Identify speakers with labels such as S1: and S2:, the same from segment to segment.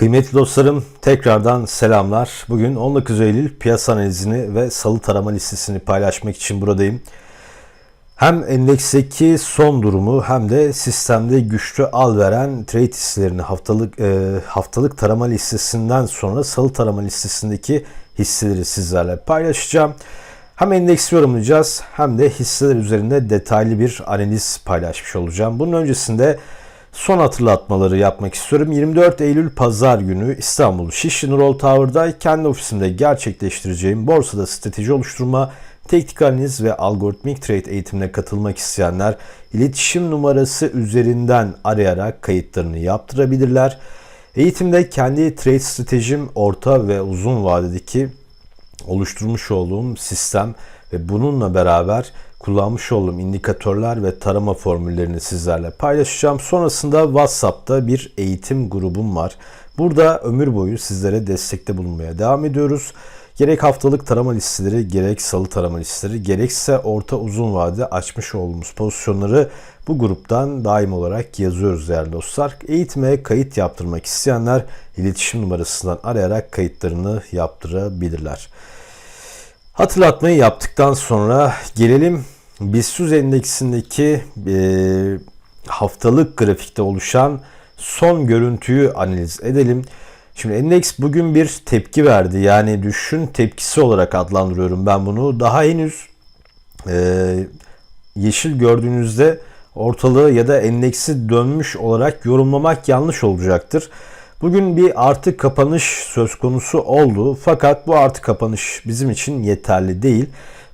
S1: Kıymetli dostlarım tekrardan selamlar. Bugün 19 Eylül piyasa analizini ve salı tarama listesini paylaşmak için buradayım. Hem endeksteki son durumu hem de sistemde güçlü al veren trade hisselerini haftalık e, haftalık tarama listesinden sonra salı tarama listesindeki hisseleri sizlerle paylaşacağım. Hem endeksi yorumlayacağız hem de hisseler üzerinde detaylı bir analiz paylaşmış olacağım. Bunun öncesinde son hatırlatmaları yapmak istiyorum. 24 Eylül Pazar günü İstanbul Şişli Nurol Tower'da kendi ofisimde gerçekleştireceğim borsada strateji oluşturma, teknik analiz ve algoritmik trade eğitimine katılmak isteyenler iletişim numarası üzerinden arayarak kayıtlarını yaptırabilirler. Eğitimde kendi trade stratejim orta ve uzun vadedeki oluşturmuş olduğum sistem ve bununla beraber kullanmış olduğum indikatörler ve tarama formüllerini sizlerle paylaşacağım. Sonrasında WhatsApp'ta bir eğitim grubum var. Burada ömür boyu sizlere destekte bulunmaya devam ediyoruz. Gerek haftalık tarama listeleri, gerek salı tarama listeleri, gerekse orta uzun vade açmış olduğumuz pozisyonları bu gruptan daim olarak yazıyoruz değerli dostlar. Eğitime kayıt yaptırmak isteyenler iletişim numarasından arayarak kayıtlarını yaptırabilirler. Hatırlatmayı yaptıktan sonra gelelim BIST endeksindeki e, haftalık grafikte oluşan son görüntüyü analiz edelim. Şimdi endeks bugün bir tepki verdi. Yani düşün tepkisi olarak adlandırıyorum ben bunu. Daha henüz e, yeşil gördüğünüzde ortalığı ya da endeksi dönmüş olarak yorumlamak yanlış olacaktır. Bugün bir artı kapanış söz konusu oldu fakat bu artı kapanış bizim için yeterli değil.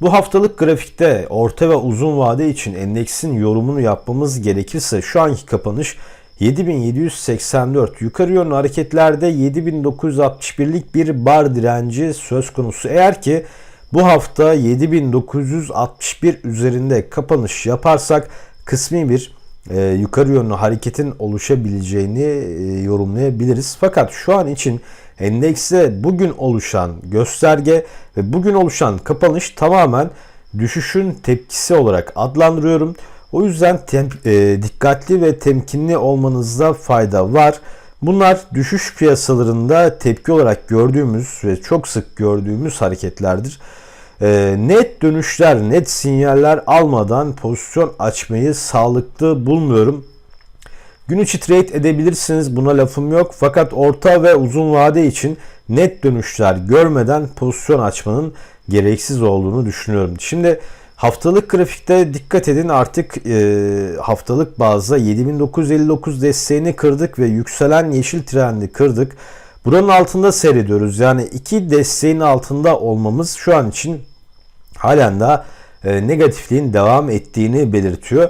S1: Bu haftalık grafikte orta ve uzun vade için endeksin yorumunu yapmamız gerekirse şu anki kapanış 7784 yukarı yönlü hareketlerde 7961'lik bir bar direnci söz konusu. Eğer ki bu hafta 7961 üzerinde kapanış yaparsak kısmi bir e, yukarı yönlü hareketin oluşabileceğini e, yorumlayabiliriz. Fakat şu an için endekste bugün oluşan gösterge ve bugün oluşan kapanış tamamen düşüşün tepkisi olarak adlandırıyorum. O yüzden tem- e, dikkatli ve temkinli olmanızda fayda var. Bunlar düşüş piyasalarında tepki olarak gördüğümüz ve çok sık gördüğümüz hareketlerdir. E, net dönüşler, net sinyaller almadan pozisyon açmayı sağlıklı bulmuyorum. Gün içi trade edebilirsiniz buna lafım yok. Fakat orta ve uzun vade için net dönüşler görmeden pozisyon açmanın gereksiz olduğunu düşünüyorum. Şimdi haftalık grafikte dikkat edin artık e, haftalık bazda 7959 desteğini kırdık ve yükselen yeşil trendi kırdık. Buranın altında seyrediyoruz. Yani iki desteğin altında olmamız şu an için halen daha e, negatifliğin devam ettiğini belirtiyor.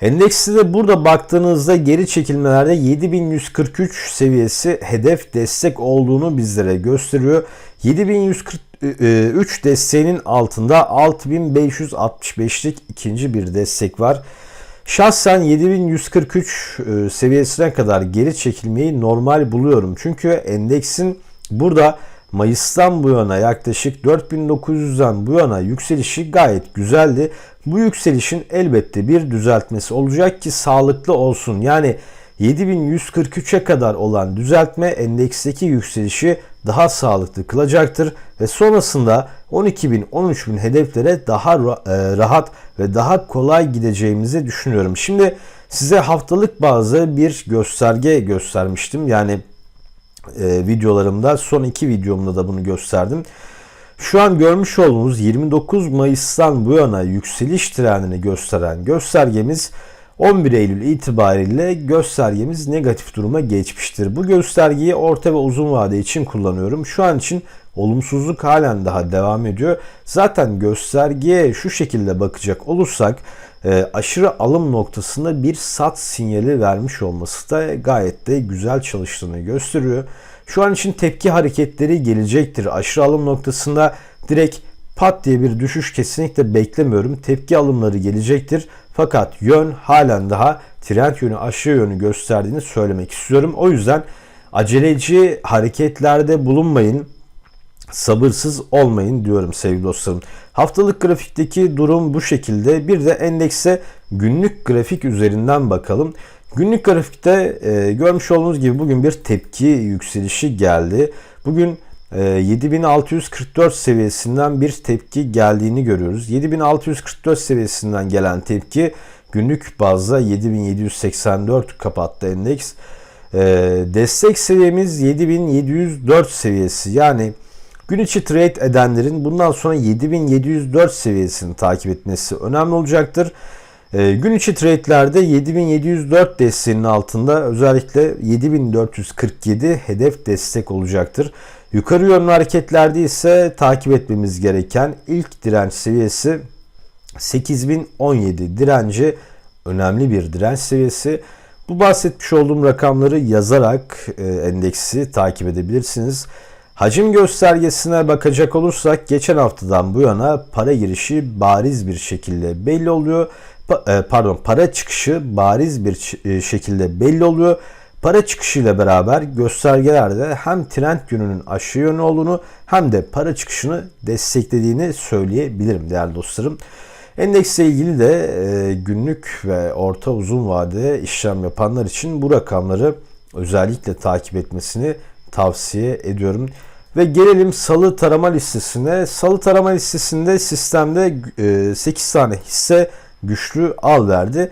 S1: Endeksi de burada baktığınızda geri çekilmelerde 7143 seviyesi hedef destek olduğunu bizlere gösteriyor. 7143 desteğinin altında 6565'lik ikinci bir destek var. Şahsen 7143 e, seviyesine kadar geri çekilmeyi normal buluyorum. Çünkü endeksin burada Mayıs'tan bu yana yaklaşık 4900'den bu yana yükselişi gayet güzeldi. Bu yükselişin elbette bir düzeltmesi olacak ki sağlıklı olsun. Yani 7143'e kadar olan düzeltme endeksteki yükselişi daha sağlıklı kılacaktır ve sonrasında 12.000 13.000 hedeflere daha rahat ve daha kolay gideceğimizi düşünüyorum. Şimdi size haftalık bazı bir gösterge göstermiştim. Yani e, videolarımda son iki videomda da bunu gösterdim. Şu an görmüş olduğunuz 29 Mayıs'tan bu yana yükseliş trendini gösteren göstergemiz 11 Eylül itibariyle göstergemiz negatif duruma geçmiştir. Bu göstergeyi orta ve uzun vade için kullanıyorum. Şu an için olumsuzluk halen daha devam ediyor. Zaten göstergeye şu şekilde bakacak olursak e, aşırı alım noktasında bir sat sinyali vermiş olması da gayet de güzel çalıştığını gösteriyor. Şu an için tepki hareketleri gelecektir. Aşırı alım noktasında direkt pat diye bir düşüş kesinlikle beklemiyorum. Tepki alımları gelecektir. Fakat yön halen daha trend yönü aşağı yönü gösterdiğini söylemek istiyorum. O yüzden aceleci hareketlerde bulunmayın. Sabırsız olmayın diyorum sevgili dostlarım. Haftalık grafikteki durum bu şekilde. Bir de endekse günlük grafik üzerinden bakalım. Günlük grafikte e, görmüş olduğunuz gibi bugün bir tepki yükselişi geldi. Bugün 7644 seviyesinden bir tepki geldiğini görüyoruz. 7644 seviyesinden gelen tepki günlük bazda 7784 kapattı endeks. E, destek seviyemiz 7704 seviyesi. Yani gün içi trade edenlerin bundan sonra 7704 seviyesini takip etmesi önemli olacaktır. E, gün içi trade'lerde 7704 desteğinin altında özellikle 7447 hedef destek olacaktır. Yukarı yönlü hareketlerde ise takip etmemiz gereken ilk direnç seviyesi 8017 direnci önemli bir direnç seviyesi. Bu bahsetmiş olduğum rakamları yazarak e, endeksi takip edebilirsiniz. Hacim göstergesine bakacak olursak geçen haftadan bu yana para girişi bariz bir şekilde belli oluyor. E, pardon para çıkışı bariz bir e, şekilde belli oluyor. Para çıkışıyla beraber göstergelerde hem trend yönünün aşağı yönlü olduğunu hem de para çıkışını desteklediğini söyleyebilirim değerli dostlarım. Endeksle ilgili de e, günlük ve orta uzun vadede işlem yapanlar için bu rakamları özellikle takip etmesini tavsiye ediyorum. Ve gelelim salı tarama listesine. Salı tarama listesinde sistemde e, 8 tane hisse güçlü al verdi.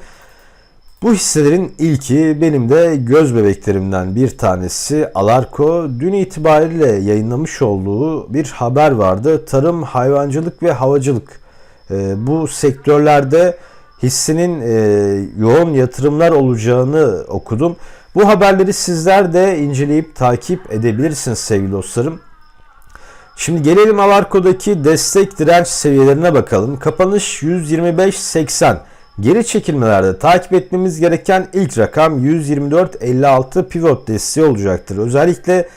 S1: Bu hisselerin ilki benim de göz bebeklerimden bir tanesi Alarko. Dün itibariyle yayınlamış olduğu bir haber vardı. Tarım, hayvancılık ve havacılık e, bu sektörlerde hissinin e, yoğun yatırımlar olacağını okudum. Bu haberleri sizler de inceleyip takip edebilirsiniz sevgili dostlarım. Şimdi gelelim Alarko'daki destek direnç seviyelerine bakalım. Kapanış 125.80. Geri çekilmelerde takip etmemiz gereken ilk rakam 124.56 pivot desteği olacaktır. Özellikle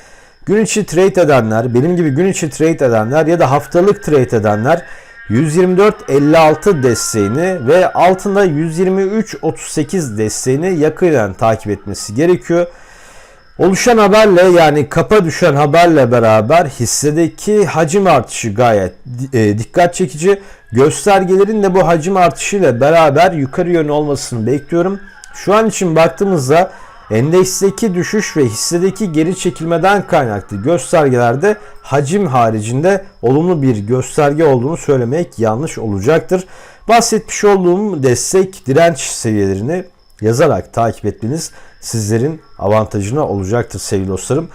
S1: gün içi trade edenler, benim gibi gün içi trade edenler ya da haftalık trade edenler 124.56 desteğini ve altında 123.38 desteğini yakından takip etmesi gerekiyor. Oluşan haberle yani kapa düşen haberle beraber hissedeki hacim artışı gayet e, dikkat çekici. Göstergelerin de bu hacim artışıyla beraber yukarı yönlü olmasını bekliyorum. Şu an için baktığımızda endeksteki düşüş ve hissedeki geri çekilmeden kaynaklı göstergelerde hacim haricinde olumlu bir gösterge olduğunu söylemek yanlış olacaktır. Bahsetmiş olduğum destek direnç seviyelerini yazarak takip etmeniz sizlerin avantajına olacaktır sevgili dostlarım.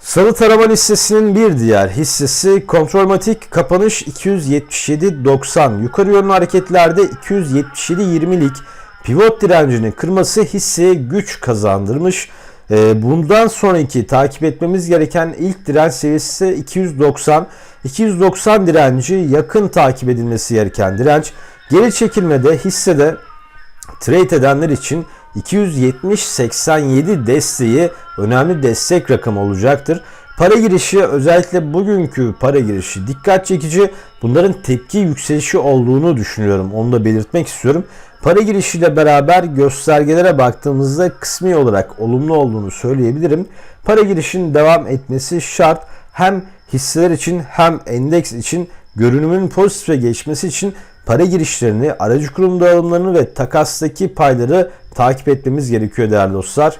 S1: Sarı tarama listesinin bir diğer hissesi Kontrolmatik kapanış 277.90. Yukarı yönlü hareketlerde 277.20'lik pivot direncini kırması hisseye güç kazandırmış. Ee, bundan sonraki takip etmemiz gereken ilk direnç seviyesi ise 290. 290 direnci yakın takip edilmesi gereken direnç. Geri çekilmede hissede trade edenler için 270-87 desteği önemli destek rakamı olacaktır. Para girişi özellikle bugünkü para girişi dikkat çekici. Bunların tepki yükselişi olduğunu düşünüyorum. Onu da belirtmek istiyorum. Para girişiyle beraber göstergelere baktığımızda kısmi olarak olumlu olduğunu söyleyebilirim. Para girişin devam etmesi şart. Hem hisseler için hem endeks için görünümün pozitife geçmesi için para girişlerini, aracı kurum dağılımlarını ve takastaki payları takip etmemiz gerekiyor değerli dostlar.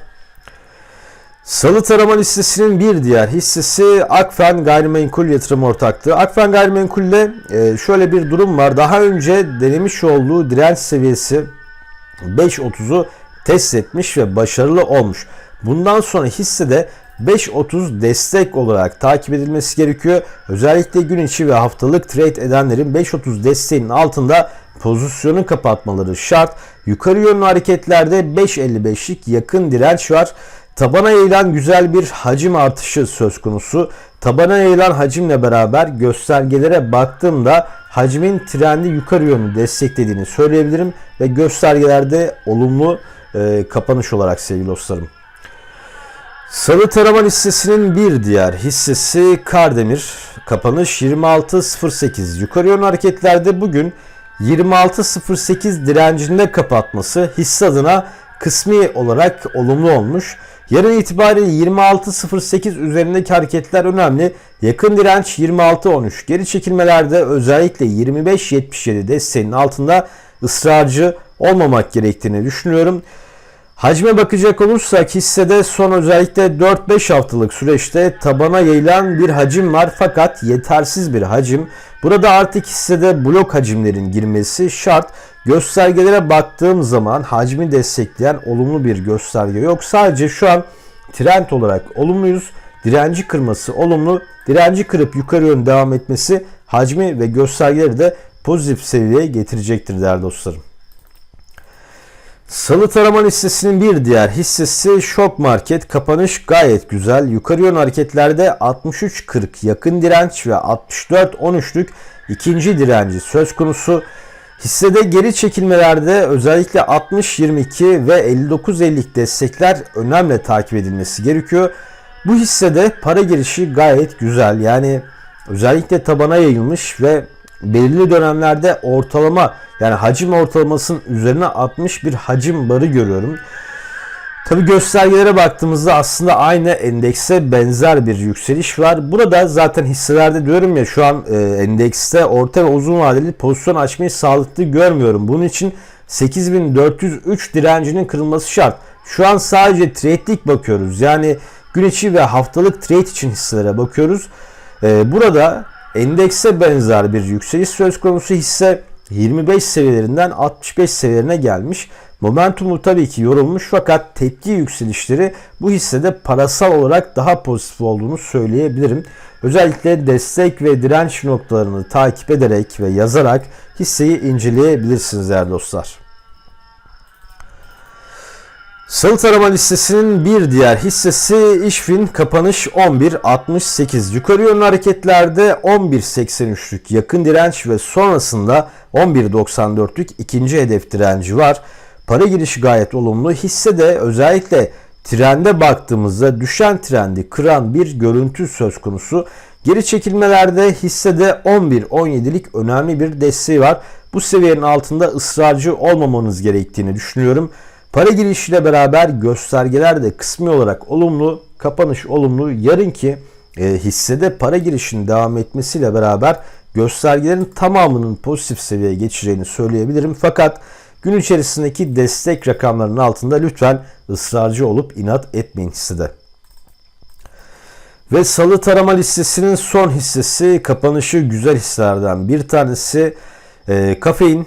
S1: Salı tarama listesinin bir diğer hissesi Akfen Gayrimenkul Yatırım Ortaklığı. Akfen Gayrimenkul'de e, şöyle bir durum var. Daha önce denemiş olduğu direnç seviyesi 5.30'u test etmiş ve başarılı olmuş. Bundan sonra hissede 5.30 destek olarak takip edilmesi gerekiyor. Özellikle gün içi ve haftalık trade edenlerin 5.30 desteğinin altında pozisyonu kapatmaları şart. Yukarı yönlü hareketlerde 5.55'lik yakın direnç var. Tabana yayılan güzel bir hacim artışı söz konusu. Tabana yayılan hacimle beraber göstergelere baktığımda hacmin trendi yukarı yönlü desteklediğini söyleyebilirim ve göstergelerde olumlu e, kapanış olarak sevgili dostlarım. Sarı tarama listesinin bir diğer hissesi Kardemir. Kapanış 26.08. Yukarı yönlü hareketlerde bugün 26.08 direncinde kapatması hisse adına kısmi olarak olumlu olmuş. Yarın itibariyle 26.08 üzerindeki hareketler önemli. Yakın direnç 26.13. Geri çekilmelerde özellikle 25.77 desteğinin altında ısrarcı olmamak gerektiğini düşünüyorum. Hacme bakacak olursak hissede son özellikle 4-5 haftalık süreçte tabana yayılan bir hacim var fakat yetersiz bir hacim. Burada artık hissede blok hacimlerin girmesi şart. Göstergelere baktığım zaman hacmi destekleyen olumlu bir gösterge yok. Sadece şu an trend olarak olumluyuz. Direnci kırması olumlu. Direnci kırıp yukarı yön devam etmesi hacmi ve göstergeleri de pozitif seviyeye getirecektir değerli dostlarım. Salı tarama listesinin bir diğer hissesi Şok Market. Kapanış gayet güzel. Yukarı yön hareketlerde 63.40 yakın direnç ve 64.13'lük ikinci direnci söz konusu. Hissede geri çekilmelerde özellikle 60-22 ve 59-50'lik destekler önemli takip edilmesi gerekiyor. Bu hissede para girişi gayet güzel. Yani özellikle tabana yayılmış ve belirli dönemlerde ortalama yani hacim ortalamasının üzerine 60 bir hacim barı görüyorum. Tabi göstergelere baktığımızda aslında aynı endekse benzer bir yükseliş var. Burada zaten hisselerde diyorum ya şu an e, endekste orta ve uzun vadeli pozisyon açmayı sağlıklı görmüyorum. Bunun için 8403 direncinin kırılması şart. Şu an sadece trade'lik bakıyoruz. Yani gün içi ve haftalık trade için hisselere bakıyoruz. E, burada endekse benzer bir yükseliş söz konusu hisse 25 seviyelerinden 65 seviyelerine gelmiş. Momentumu tabii ki yorulmuş fakat tepki yükselişleri bu hissede parasal olarak daha pozitif olduğunu söyleyebilirim. Özellikle destek ve direnç noktalarını takip ederek ve yazarak hisseyi inceleyebilirsiniz değerli dostlar. Salı tarama listesinin bir diğer hissesi İşfin kapanış 11.68. Yukarı yönlü hareketlerde 11.83'lük yakın direnç ve sonrasında 11.94'lük ikinci hedef direnci var. Para girişi gayet olumlu. Hisse de özellikle trende baktığımızda düşen trendi kıran bir görüntü söz konusu. Geri çekilmelerde hissede 11-17'lik önemli bir desteği var. Bu seviyenin altında ısrarcı olmamanız gerektiğini düşünüyorum. Para girişiyle beraber göstergeler de kısmi olarak olumlu, kapanış olumlu. Yarınki e, hissede para girişinin devam etmesiyle beraber göstergelerin tamamının pozitif seviyeye geçeceğini söyleyebilirim. Fakat gün içerisindeki destek rakamlarının altında lütfen ısrarcı olup inat etmeyin hissede. Ve salı tarama listesinin son hissesi kapanışı güzel hisselerden bir tanesi e, kafein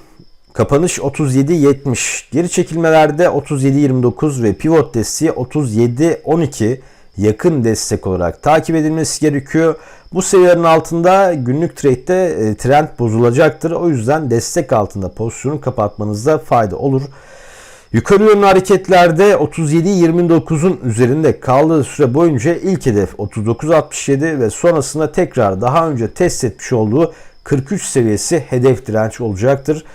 S1: Kapanış 37.70. Geri çekilmelerde 37.29 ve pivot desteği 37.12 yakın destek olarak takip edilmesi gerekiyor. Bu seviyelerin altında günlük trade'de e, trend bozulacaktır. O yüzden destek altında pozisyonu kapatmanızda fayda olur. Yukarı yönlü hareketlerde 37.29'un üzerinde kaldığı süre boyunca ilk hedef 39.67 ve sonrasında tekrar daha önce test etmiş olduğu 43 seviyesi hedef direnç olacaktır.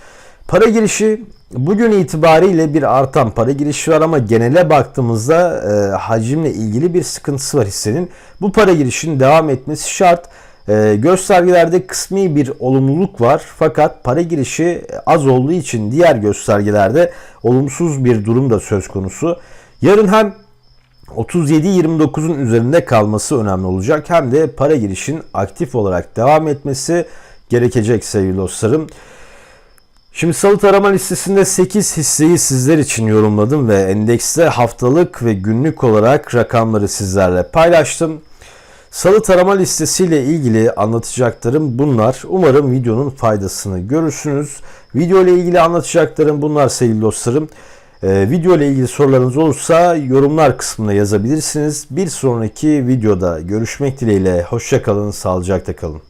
S1: Para girişi bugün itibariyle bir artan para girişi var ama genele baktığımızda e, hacimle ilgili bir sıkıntısı var hissenin. Bu para girişinin devam etmesi şart. E, göstergelerde kısmi bir olumluluk var fakat para girişi az olduğu için diğer göstergelerde olumsuz bir durum da söz konusu. Yarın hem 37-29'un üzerinde kalması önemli olacak hem de para girişin aktif olarak devam etmesi gerekecek sevgili dostlarım. Şimdi salı tarama listesinde 8 hisseyi sizler için yorumladım ve endekste haftalık ve günlük olarak rakamları sizlerle paylaştım. Salı tarama listesiyle ilgili anlatacaklarım bunlar. Umarım videonun faydasını görürsünüz. Video ile ilgili anlatacaklarım bunlar sevgili dostlarım. Ee, video ile ilgili sorularınız olursa yorumlar kısmına yazabilirsiniz. Bir sonraki videoda görüşmek dileğiyle. Hoşçakalın, sağlıcakla kalın.